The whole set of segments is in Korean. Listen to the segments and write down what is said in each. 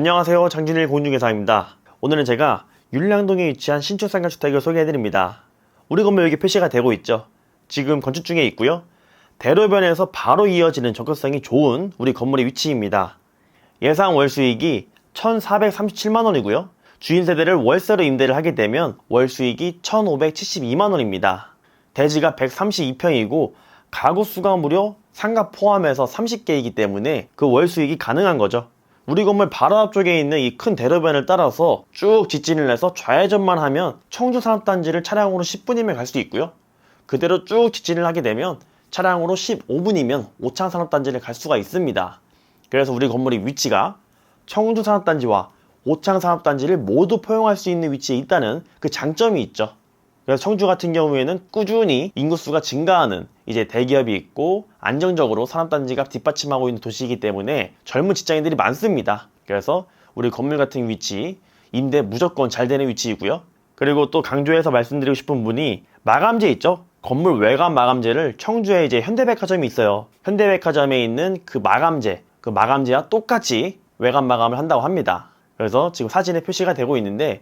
안녕하세요. 장진일 공중개사입니다. 오늘은 제가 율량동에 위치한 신축상가 주택을 소개해드립니다. 우리 건물 여기 표시가 되고 있죠. 지금 건축 중에 있고요. 대로변에서 바로 이어지는 접근성이 좋은 우리 건물의 위치입니다. 예상 월 수익이 1,437만 원이고요. 주인 세대를 월세로 임대를 하게 되면 월 수익이 1,572만 원입니다. 대지가 132평이고 가구 수가 무려 상가 포함해서 30개이기 때문에 그 월 수익이 가능한 거죠. 우리 건물 바로 앞쪽에 있는 이 큰 대로변을 따라서 쭉 직진을 해서 좌회전만 하면 청주 산업단지를 차량으로 10분이면 갈 수 있고요. 그대로 쭉 직진을 하게 되면 차량으로 15분이면 오창 산업단지를 갈 수가 있습니다. 그래서 우리 건물의 위치가 청주 산업단지와 오창 산업단지를 모두 포용할 수 있는 위치에 있다는 그 장점이 있죠. 그래서 청주 같은 경우에는 꾸준히 인구수가 증가하는 이제 대기업이 있고 안정적으로 산업단지가 뒷받침하고 있는 도시이기 때문에 젊은 직장인들이 많습니다. 그래서 우리 건물 같은 위치 임대 무조건 잘 되는 위치이고요. 그리고 또 강조해서 말씀드리고 싶은 분이 마감재 있죠? 건물 외관 마감재를 청주에 이제 현대백화점이 있어요. 현대백화점에 있는 그 마감재, 그 마감재와 똑같이 외관 마감을 한다고 합니다. 그래서 지금 사진에 표시가 되고 있는데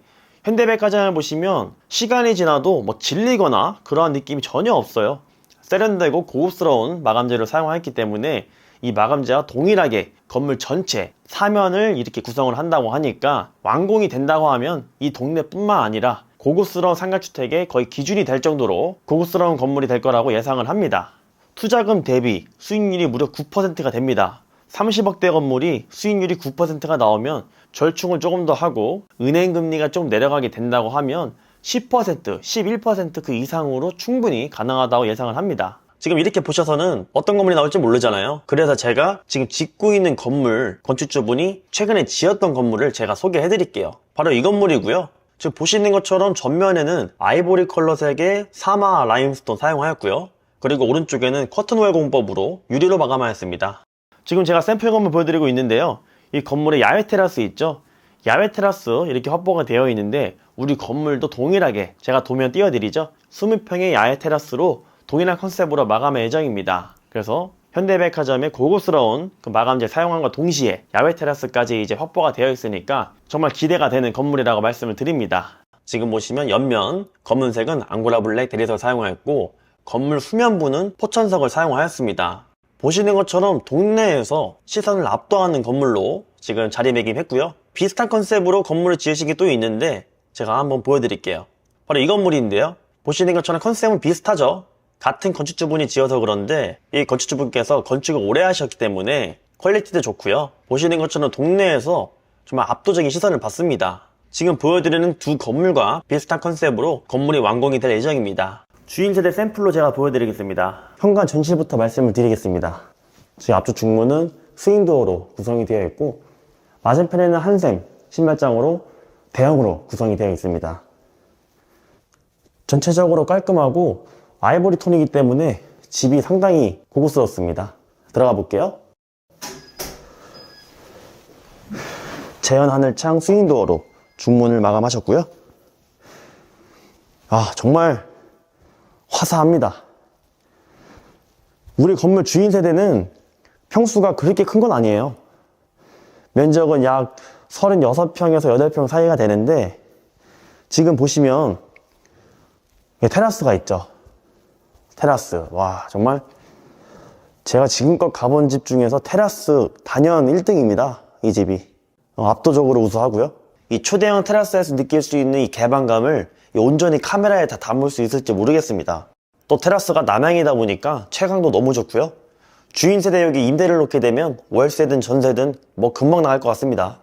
현대백화점을 보시면 시간이 지나도 뭐 질리거나 그러한 느낌이 전혀 없어요. 세련되고 고급스러운 마감재를 사용했기 때문에 이 마감재와 동일하게 건물 전체 사면을 이렇게 구성을 한다고 하니까 완공이 된다고 하면 이 동네뿐만 아니라 고급스러운 상가주택의 거의 기준이 될 정도로 고급스러운 건물이 될 거라고 예상을 합니다. 투자금 대비 수익률이 무려 9%가 됩니다. 30억대 건물이 수익률이 9%가 나오면 절충을 조금 더 하고 은행 금리가 좀 내려가게 된다고 하면 10%, 11%그 이상으로 충분히 가능하다고 예상을 합니다. 지금 이렇게 보셔서는 어떤 건물이 나올지 모르잖아요. 그래서 제가 지금 짓고 있는 건물 건축주분이 최근에 지었던 건물을 제가 소개해 드릴게요. 바로 이 건물이고요. 지금 보시는 것처럼 전면에는 아이보리 컬러색의 사마 라임스톤 사용하였고요. 그리고 오른쪽에는 커튼웰 공법으로 유리로 마감하였습니다. 지금 제가 샘플 건물 보여드리고 있는데요. 이 건물에 야외 테라스 있죠? 야외 테라스 이렇게 확보가 되어 있는데 우리 건물도 동일하게 제가 도면 띄워드리죠? 20평의 야외 테라스로 동일한 컨셉으로 마감할 예정입니다. 그래서 현대백화점의 고급스러운 그 마감재 사용함과 동시에 야외 테라스까지 이제 확보가 되어 있으니까 정말 기대가 되는 건물이라고 말씀을 드립니다. 지금 보시면 옆면 검은색은 앙고라 블랙 대리석을 사용하였고 건물 후면부는 포천석을 사용하였습니다. 보시는 것처럼 동네에서 시선을 압도하는 건물로 지금 자리매김했고요. 비슷한 컨셉으로 건물을 지으신 게 또 있는데 제가 한번 보여드릴게요. 바로 이 건물인데요. 보시는 것처럼 컨셉은 비슷하죠. 같은 건축주분이 지어서 그런데 이 건축주분께서 건축을 오래 하셨기 때문에 퀄리티도 좋고요. 보시는 것처럼 동네에서 정말 압도적인 시선을 받습니다. 지금 보여드리는 두 건물과 비슷한 컨셉으로 건물이 완공이 될 예정입니다. 주인 세대 샘플로 제가 보여드리겠습니다. 현관 전실부터 말씀을 드리겠습니다. 지금 앞쪽 중문은 스윙도어로 구성이 되어 있고 맞은편에는 한샘 신발장으로 대형으로 구성이 되어 있습니다. 전체적으로 깔끔하고 아이보리 톤이기 때문에 집이 상당히 고급스럽습니다. 들어가 볼게요. 재현 하늘창 스윙도어로 중문을 마감하셨고요. 아 정말 화사합니다. 우리 건물 주인 세대는 평수가 그렇게 큰 건 아니에요. 면적은 약 36평에서 8평 사이가 되는데 지금 보시면 테라스가 있죠. 테라스. 와, 정말 제가 지금껏 가본 집 중에서 테라스 단연 1등입니다. 이 집이. 어, 압도적으로 우수하고요. 이 초대형 테라스에서 느낄 수 있는 이 개방감을 이 온전히 카메라에 다 담을 수 있을지 모르겠습니다. 또 테라스가 남향이다 보니까 채광도 너무 좋고요. 주인 세대 여기 임대를 놓게 되면 월세든 전세든 뭐 금방 나갈 것 같습니다.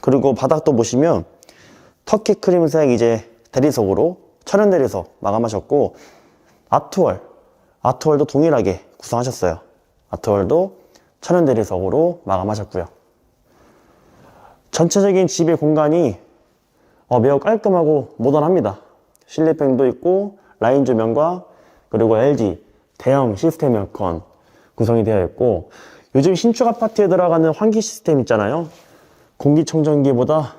그리고 바닥도 보시면 터키 크림색 이제 대리석으로 천연 대리석 마감하셨고 아트월 아트월도 동일하게 구성하셨어요. 아트월도 천연 대리석으로 마감하셨고요. 전체적인 집의 공간이 어, 매우 깔끔하고 모던합니다. 실내팬도 있고 라인 조명과 그리고 LG 대형 시스템 에어컨 구성이 되어 있고 요즘 신축 아파트에 들어가는 환기 시스템 있잖아요. 공기청정기보다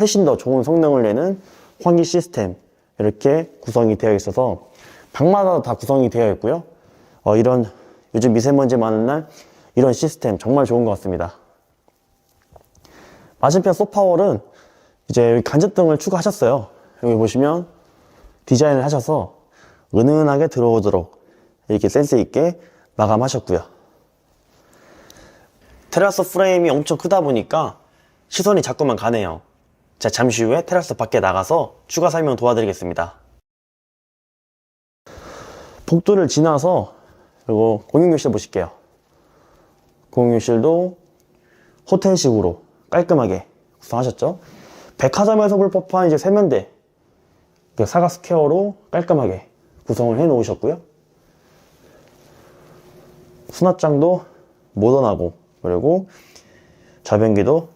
훨씬 더 좋은 성능을 내는 환기 시스템 이렇게 구성이 되어 있어서 방마다 다 구성이 되어 있고요. 어, 이런 요즘 미세먼지 많은 날 이런 시스템 정말 좋은 것 같습니다. 맞은편 소파월은 이제 간접등을 추가하셨어요. 여기 보시면 디자인을 하셔서 은은하게 들어오도록 이렇게 센스 있게 마감하셨고요. 테라스 프레임이 엄청 크다 보니까 시선이 자꾸만 가네요. 자, 잠시 후에 테라스 밖에 나가서 추가 설명 도와드리겠습니다. 복도를 지나서 그리고 공용욕실 보실게요. 공용욕실도 호텔식으로 깔끔하게 구성하셨죠. 백화점에서 볼 법한 이제 세면대 그 사각 스퀘어로 깔끔하게 구성을 해 놓으셨고요. 수납장도 모던하고 그리고 좌변기도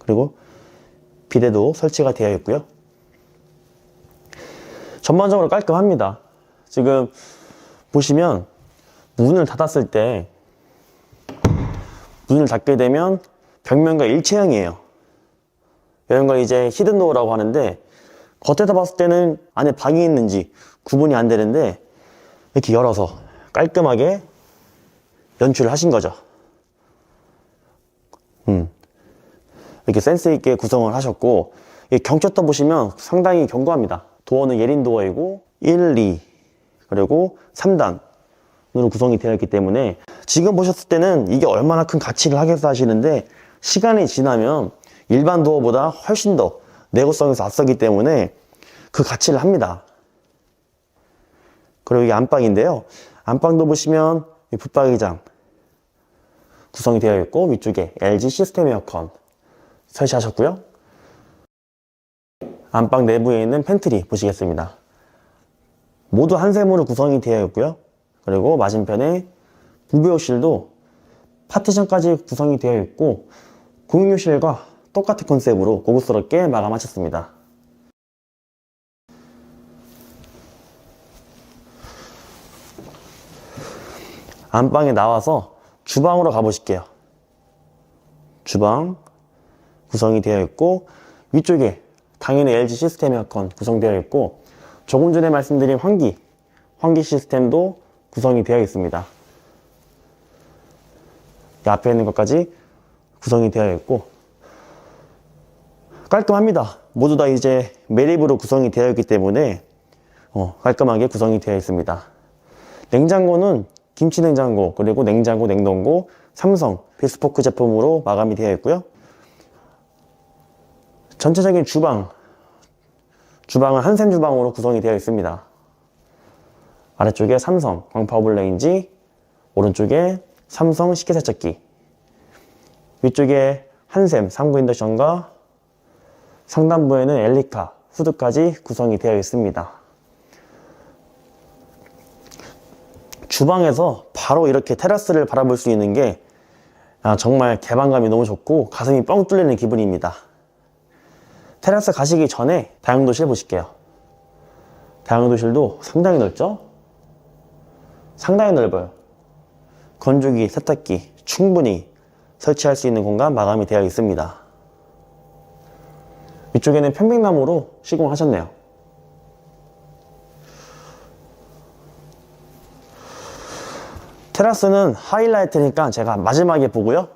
그리고 비데도 설치가 되어 있고요. 전반적으로 깔끔합니다. 지금 보시면 문을 닫았을 때 문을 닫게 되면 벽면과 일체형이에요. 이런 걸 이제 히든도어라고 하는데 겉에서 봤을 때는 안에 방이 있는지 구분이 안 되는데 이렇게 열어서 깔끔하게 연출을 하신 거죠. 음. 이렇게 센스 있게 구성을 하셨고 이 경첩도 보시면 상당히 견고합니다. 도어는 예린 도어이고 1, 2 그리고 3단으로 구성이 되어 있기 때문에 지금 보셨을 때는 이게 얼마나 큰 가치를 하겠어 하시는데 시간이 지나면 일반 도어보다 훨씬 더 내구성에서 앞서기 때문에 그 가치를 합니다. 그리고 이게 안방인데요. 안방도 보시면 이 붙박이장 구성이 되어 있고 위쪽에 LG 시스템 에어컨 설치하셨고요. 안방 내부에 있는 팬트리 보시겠습니다. 모두 한샘으로 구성이 되어 있고요. 그리고 맞은편에 부부욕실도 파티션까지 구성이 되어 있고 공용욕실과 똑같은 컨셉으로 고급스럽게 마감하셨습니다. 안방에 나와서 주방으로 가보실게요. 주방 구성이 되어 있고 위쪽에 당연히 LG 시스템 에어컨 구성되어 있고 조금 전에 말씀드린 환기 환기 시스템도 구성이 되어 있습니다. 이 앞에 있는 것까지 구성이 되어 있고 깔끔합니다. 모두 다 이제 매립으로 구성이 되어 있기 때문에 어, 깔끔하게 구성이 되어 있습니다. 냉장고는 김치 냉장고 그리고 냉장고 냉동고 삼성 비스포크 제품으로 마감이 되어 있고요. 전체적인 주방 주방은 한샘 주방으로 구성이 되어 있습니다. 아래쪽에 삼성 광파오블 레인지 오른쪽에 삼성 식기세척기 위쪽에 한샘 3구 인덕션과 상단부에는 엘리카 후드까지 구성이 되어 있습니다. 주방에서 바로 이렇게 테라스를 바라볼 수 있는 게 아, 정말 개방감이 너무 좋고 가슴이 뻥 뚫리는 기분입니다. 테라스 가시기 전에 다용도실 보실게요. 다용도실도 상당히 넓죠? 상당히 넓어요. 건조기, 세탁기 충분히 설치할 수 있는 공간 마감이 되어 있습니다. 위쪽에는 편백나무로 시공하셨네요. 테라스는 하이라이트니까 제가 마지막에 보고요.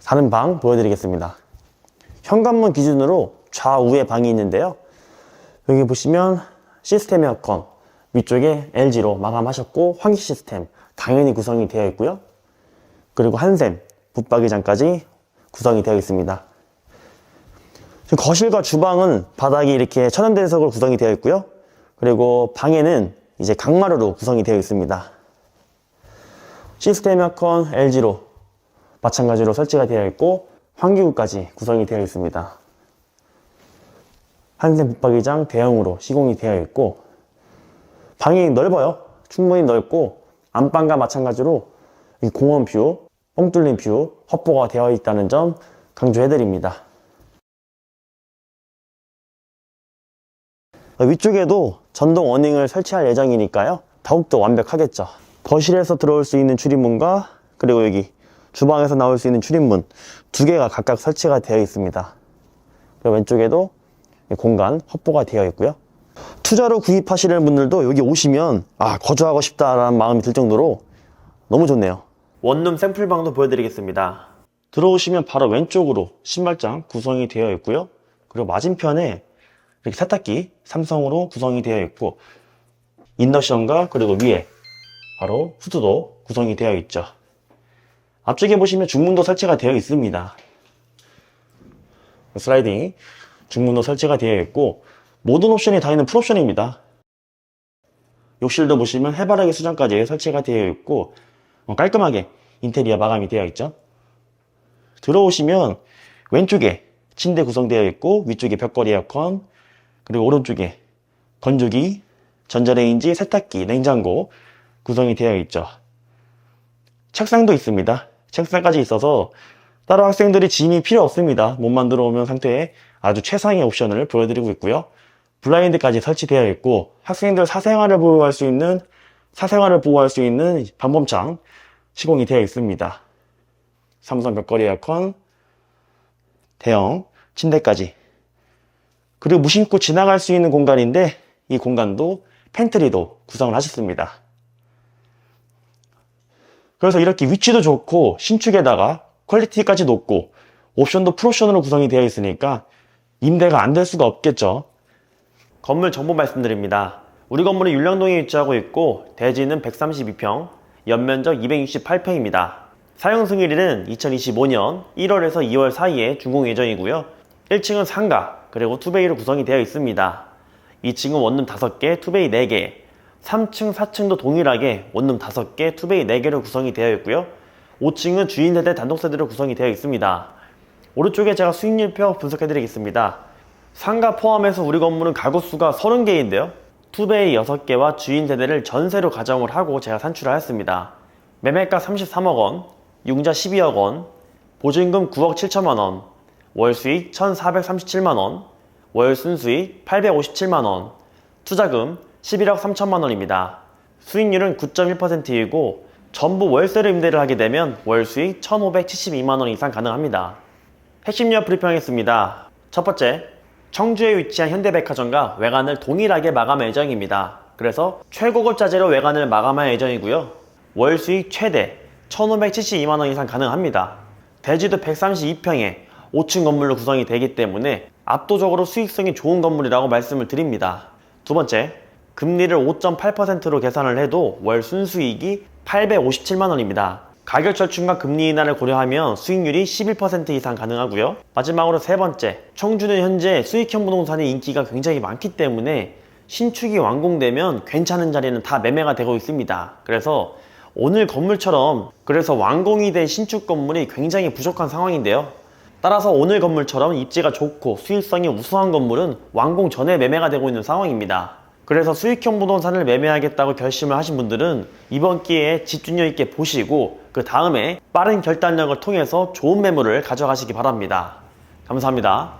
사는 방 보여드리겠습니다. 현관문 기준으로 좌우에 방이 있는데요. 여기 보시면 시스템 에어컨 위쪽에 LG로 마감하셨고 환기 시스템 당연히 구성이 되어 있고요. 그리고 한샘 붙박이장까지 구성이 되어 있습니다. 거실과 주방은 바닥이 이렇게 천연대석으로 구성이 되어 있고요. 그리고 방에는 이제 강마루로 구성이 되어 있습니다. 시스템 에어컨 LG로 마찬가지로 설치가 되어 있고 환기구까지 구성이 되어 있습니다. 한샘 붙박이장 대형으로 시공이 되어 있고 방이 넓어요. 충분히 넓고 안방과 마찬가지로 이 공원 뷰, 뻥 뚫린 뷰 확보가 되어 있다는 점 강조해 드립니다. 위쪽에도 전동 어닝을 설치할 예정이니까요. 더욱더 완벽하겠죠. 거실에서 들어올 수 있는 출입문과 그리고 여기 주방에서 나올 수 있는 출입문 두 개가 각각 설치가 되어 있습니다. 그리고 왼쪽에도 공간 확보가 되어 있고요. 투자로 구입하시는 분들도 여기 오시면 아 거주하고 싶다라는 마음이 들 정도로 너무 좋네요. 원룸 샘플방도 보여드리겠습니다. 들어오시면 바로 왼쪽으로 신발장 구성이 되어 있고요. 그리고 맞은편에 이렇게 세탁기 삼성으로 구성이 되어 있고 인덕션과 그리고 위에 바로 후드도 구성이 되어 있죠. 앞쪽에 보시면 중문도 설치가 되어 있습니다. 슬라이딩 중문도 설치가 되어 있고 모든 옵션이 다 있는 풀옵션입니다. 욕실도 보시면 해바라기 수전까지 설치가 되어 있고 어, 깔끔하게 인테리어 마감이 되어 있죠. 들어오시면 왼쪽에 침대 구성되어 있고 위쪽에 벽걸이 에어컨 그리고 오른쪽에 건조기, 전자레인지, 세탁기, 냉장고 구성이 되어 있죠. 책상도 있습니다. 책상까지 있어서 따로 학생들이 짐이 필요 없습니다. 몸만 들어 오면 상태에 아주 최상의 옵션을 보여드리고 있고요. 블라인드까지 설치되어 있고 학생들 사생활을 보호할 수 있는 사생활을 보호할 수 있는 방범창 시공이 되어 있습니다. 삼성 벽걸이 에어컨, 대형 침대까지. 그리고 무심코 지나갈 수 있는 공간인데 이 공간도 팬트리도 구성을 하셨습니다. 그래서 이렇게 위치도 좋고 신축에다가 퀄리티까지 높고 옵션도 풀옵션으로 구성이 되어 있으니까 임대가 안 될 수가 없겠죠. 건물 정보 말씀드립니다. 우리 건물은 율량동에 위치하고 있고 대지는 132평, 연면적 268평입니다. 사용 승일은 2025년 1월에서 2월 사이에 준공 예정이고요. 1층은 상가, 그리고 투베이로 구성이 되어 있습니다. 2층은 원룸 5개, 투베이 4개, 3층, 4층도 동일하게 원룸 5개, 투베이 4개로 구성이 되어 있고요. 5층은 주인 세대 단독 세대로 구성이 되어 있습니다. 오른쪽에 제가 수익률표 분석해 드리겠습니다. 상가 포함해서 우리 건물은 가구 수가 30개인데요. 투베이 6개와 주인 세대를 전세로 가정을 하고 제가 산출하였습니다. 매매가 33억 원, 융자 12억 원, 보증금 9억 7천만 원, 월 수익 1,437만 원, 월 순수익 857만 원, 투자금 11억 3천만 원입니다. 수익률은 9.1%이고 전부 월세로 임대를 하게 되면 월 수익 1,572만 원 이상 가능합니다. 핵심 유형 브리핑하겠습니다. 첫 번째, 청주에 위치한 현대백화점과 외관을 동일하게 마감할 예정입니다. 그래서 최고급 자재로 외관을 마감할 예정이고요. 월 수익 최대 1,572만 원 이상 가능합니다. 대지도 132평에 5층 건물로 구성이 되기 때문에 압도적으로 수익성이 좋은 건물이라고 말씀을 드립니다. 두 번째, 금리를 5.8%로 계산을 해도 월 순수익이 857만 원입니다. 가격 절충과 금리 인하를 고려하면 수익률이 11% 이상 가능하고요. 마지막으로 세 번째, 청주는 현재 수익형 부동산의 인기가 굉장히 많기 때문에 신축이 완공되면 괜찮은 자리는 다 매매가 되고 있습니다. 그래서 오늘 건물처럼 그래서 완공이 된 신축 건물이 굉장히 부족한 상황인데요. 따라서 오늘 건물처럼 입지가 좋고 수익성이 우수한 건물은 완공 전에 매매가 되고 있는 상황입니다. 그래서 수익형 부동산을 매매하겠다고 결심을 하신 분들은 이번 기회에 집중력 있게 보시고 그 다음에 빠른 결단력을 통해서 좋은 매물을 가져가시기 바랍니다. 감사합니다.